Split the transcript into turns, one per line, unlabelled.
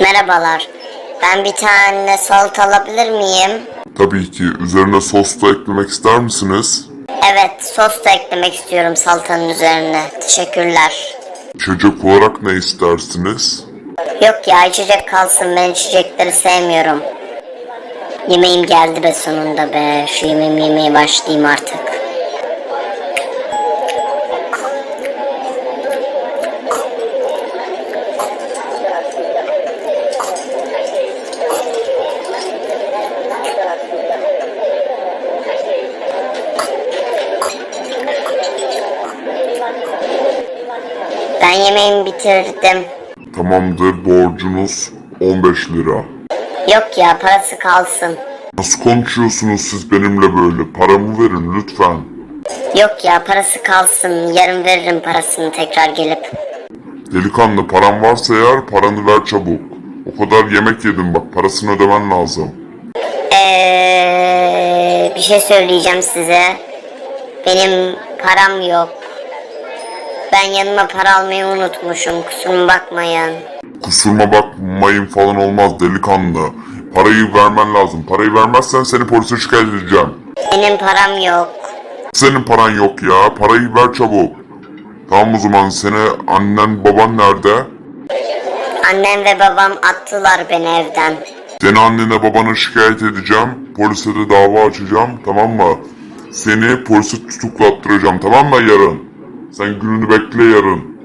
Merhabalar. Ben bir tane salata alabilir miyim?
Tabii ki. Üzerine sos da eklemek ister misiniz?
Evet, sos da eklemek istiyorum salatanın üzerine. Teşekkürler.
İçecek olarak ne istersiniz?
Yok ya içecek kalsın ben içecekleri sevmiyorum. Yemeğim geldi be sonunda be. Şu yemeğimi yemeye başlayayım artık. Ben yemeğimi bitirdim.
Tamamdır. Borcunuz 15 lira.
Yok ya parası kalsın.
Nasıl konuşuyorsunuz siz benimle böyle? Paramı verin lütfen.
Yok ya parası kalsın. Yarın veririm parasını tekrar gelip.
Delikanlı paran varsa eğer paranı ver çabuk. O kadar yemek yedim bak parasını ödemen lazım.
Eee bir şey söyleyeceğim size. Benim param yok. Ben yanıma para almayı unutmuşum. Kusuruma bakmayın.
Kusuruma bakmayın falan olmaz delikanlı. Parayı vermen lazım. Parayı vermezsen seni polise şikayet edeceğim.
Benim param yok.
Senin paran yok ya. Parayı ver çabuk. Tamam o zaman seni annen baban nerede?
Annem ve babam attılar beni evden.
Seni annene babana şikayet edeceğim. Polise de dava açacağım tamam mı? Seni polise tutuklattıracağım tamam mı yarın? Sen gününü bekle yarın.